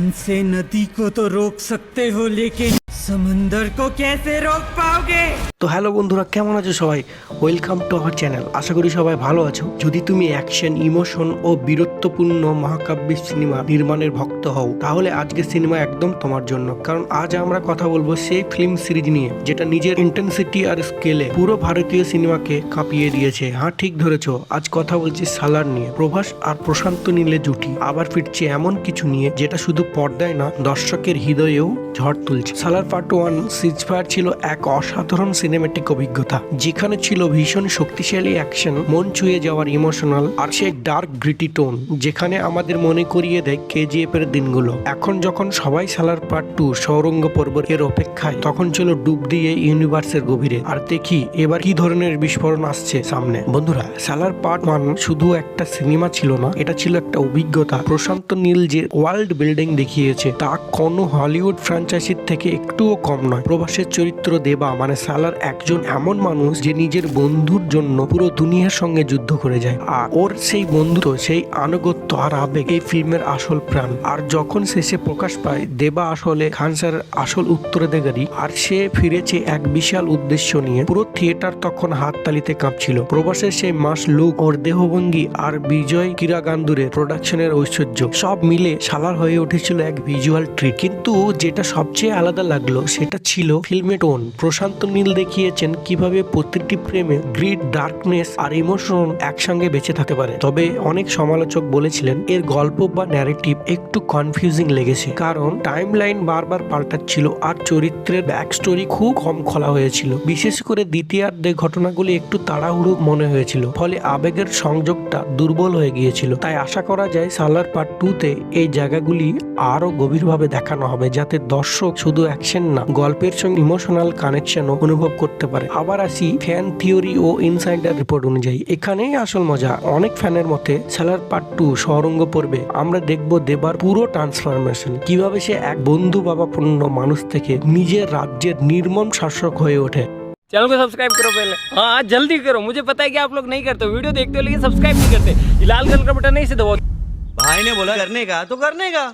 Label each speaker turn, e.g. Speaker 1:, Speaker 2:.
Speaker 1: तूफ़ान से नदी को तो रोक सकते हो लेकिन সমুন্দর কো কেসে রোক পাওগে
Speaker 2: তো হ্যালো বন্ধুরা, কেমন আছো সবাই? ওয়েলকাম টু আওয়ার চ্যানেল আশা করি সবাই ভালো আছো। যদি তুমি অ্যাকশন ইমোশন ও বীরত্বপূর্ণ মহাকাব্য সিনেমা নির্মাণের ভক্ত হও, তাহলে আজকের সিনেমা একদম তোমার জন্য। কারণ আজ আমরা কথা বলব সেই ফিল্ম সিরিজ নিয়ে, যেটা নিজের ইন্টেন্সিটি আর স্কেলে পুরো ভারতীয় সিনেমাকে কাঁপিয়ে দিয়েছে। হ্যাঁ ঠিক ধরেছো। আজ কথা বলছি সালার নিয়ে। প্রভাস আর প্রশান্ত নীলে জুটি। আবার ফিরছে এমন কিছু নিয়ে, যেটা শুধু পর্দায় না, দর্শকের হৃদয়েও ঝড় তুলছে। সালার পার্ট ওয়ান সিজফায়ার ছিল এক অসাধারণ সিনেমেটিক অভিজ্ঞতা, যেখানে ছিল ভীষণ শক্তিশালী অ্যাকশন মন ছুঁয়ে যাওয়ার ইমোশনাল আর সেই ডার্ক গ্রিটি টোন যেখানে আমাদের মনে করিয়ে দেয় কেজিএফ এর দিনগুলো। এখন যখন সবাই সালার পার্ট টু সৌরঙ্গ পর্বত এর অপেক্ষায়, তখন ছিল ডুব দিয়ে ইউনিভার্সের গভীরে। আর দেখি, এবার কি ধরনের বিস্ফোরণ আসছে সামনে। বন্ধুরা, সালার পার্ট ওয়ান শুধু একটা সিনেমা ছিল না, এটা ছিল একটা অভিজ্ঞতা। প্রশান্ত নীল যে ওয়ার্ল্ড বিল্ডিং দেখিয়েছে, তা কোনো হলিউড ফ্র্যাঞ্চাইজির থেকে একটুও কম নয়। প্রবাসের চরিত্র দেবা মানে সালার একজন এমন মানুষ যে নিজের বন্ধুর জন্য পুরো দুনিয়ার সঙ্গে যুদ্ধ করে যায়। আর ওর সেই বন্ধুত্ব, সেই আনুগত্য আর আবেগ এই ফিল্মের আসল প্রাণ। আর যখন শেষে প্রকাশ পায়, দেবা আসলে খান আসল উত্তরাধিকারী, আর সে ফিরেছে এক বিশাল উদ্দেশ্য নিয়ে। পুরো থিয়েটার তখন হাততালিতে কাঁপছিল। প্রবাসের সেই মাস লুক, ওর দেহভঙ্গি আর বিজয় কিরাগান্দুরের প্রোডাকশনের ঐশ্বর্য, সব মিলে সালার হয়ে উঠেছিল এক ভিজুয়াল ট্রিট। কিন্তু যেটা সবচেয়ে আলাদা লাগল সেটা ছিল ফিল্মে টোন। প্রশান্ত নীল দেখিয়েছেন কীভাবে প্রতিটি প্রেমে গ্রিড, ডার্কনেস আর ইমোশন একসঙ্গে বেঁচে থাকতে পারে। তবে অনেক সমালোচক বলেছিলেন, এর গল্প বা ন্যারেটিভ একটু কনফিউজিং লেগেছে। কারণ টাইম লাইন বারবার পাল্টাচ্ছিল আর চরিত্রের ব্যাক স্টোরি খুব কম খোলা হয়েছিল। বিশেষ করে দ্বিতীয়ার্ধে ঘটনাগুলি একটু তাড়াহুড়ো মনে হয়েছিল, ফলে আবেগের সংযোগটা দুর্বল হয়ে গিয়েছিল। তাই আশা করা যায় সালার পার্ট টুতে এই জায়গাগুলি আরও গভীরভাবে দেখানো হবে, যাতে দর্শক শুধু অ্যাকশন না গল্পের সঙ্গে ইমোশনাল কানেকশনও অনুভব করতে পারে আবার আসি ফ্যান থিওরি ও ইনসাইডার রিপোর্ট অনুযায়ী এখানেই আসল মজা অনেক ফ্যানের মতে সালার পার্ট টু সরঙ্গ পর্বে আমরা দেখব দেবার পুরো ট্রান্সফরমেশন কিভাবে সে এক বন্ধু বাবাপূর্ণ মানুষ থেকে নিজের রাজ্যের নির্মম শাসক হয়ে ওঠে
Speaker 3: चैनल को सब्सक्राइब करो पहले हाँ जल्दी करो मुझे पता है कि आप लोग नहीं करते हो, वीडियो देखते हो लेकिन सब्सक्राइब नहीं करते ये लाल कलर का बटन नहीं से दबाओ
Speaker 4: भाई ने बोला करने का तो करने का